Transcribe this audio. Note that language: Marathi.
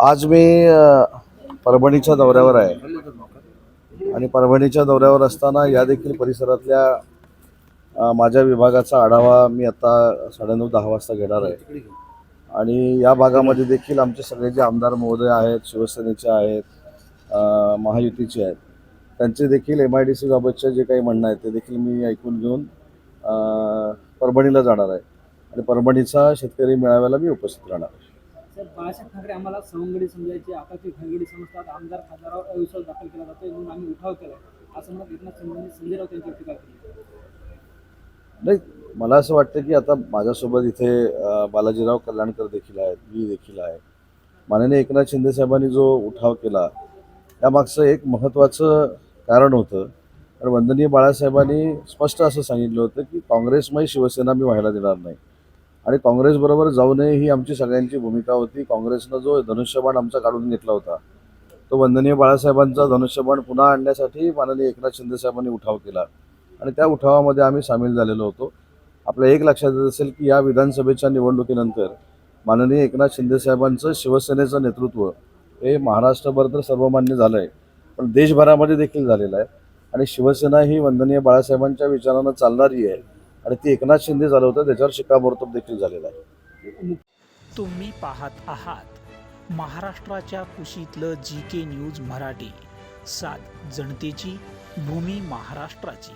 आज मी परभणीच्या दौऱ्यावर आहे. आणि परभणीच्या दौऱ्यावर असताना या देखील परिसरातल्या माझ्या विभागाचा आढावा मी आता साडेनऊ दहा वाजता घेणार आहे. आणि या भागामध्ये देखील आमचे सगळे जे आमदार महोदय आहेत शिवसेनेचे आहेत महायुतीचे आहेत त्यांचे देखील एम आय डी सी बाबतचे जे काही म्हणणं आहे ते देखील मी ऐकून घेऊन परभणीला जाणार आहे. आणि परभणीचा शेतकरी मेळाव्याला मी उपस्थित राहणार. साहेब बाळासाहेब ठाकरे आम्हाला सवंगडी समजायचे आकाशी खंगडी आमदार खासदारावर अविश्वास दाखल केला जातोय म्हणून आम्ही उठाव केलाय. असं म्हणत एकनाथ संजय राऊत यांच्यावर टीका केली नाही मला असं वाटतं की आता माझ्यासोबत इथे बालाजीराव कल्याणकर देखील आहेत मी देखील आहे. माननीय एकनाथ शिंदे साहेबांनी जो उठाव केला त्यामागचं एक महत्त्वाचं कारण होतं. तर वंदनीय बाळासाहेबांनी स्पष्ट असं सांगितलं होतं की काँग्रेसमय शिवसेना मी व्हायला देणार नाही. आणि काँग्रेसबरोबर जाऊ नये ही आमची सगळ्यांची भूमिका होती. काँग्रेसनं जो धनुष्यबाण आमचा काढून घेतला होता तो वंदनीय बाळासाहेबांचा धनुष्यबाण पुन्हा आणण्यासाठी माननीय एकनाथ शिंदे साहेबांनी उठाव केला. आणि त्या उठावामध्ये आम्ही सामील झालेलो होतो. आपल्या एक लक्षात येत असेल की या विधानसभेच्या निवडणुकीनंतर माननीय एकनाथ शिंदे साहेबांचं शिवसेनेचं नेतृत्व हे महाराष्ट्रभर तर सर्वमान्य झालं आहे पण देशभरामध्ये देखील झालेलं आहे. आणि शिवसेना ही वंदनीय बाळासाहेबांच्या विचारानं चालणारी आहे. आणि ते एकनाथ शिंदे झालं होतं त्याच्यावर शिक्कामोर्तब देखील झालेला आहे. तुम्ही पाहत आहात महाराष्ट्राच्या कुशीतलं जी के न्यूज मराठी. सात जनतेची भूमी महाराष्ट्राची.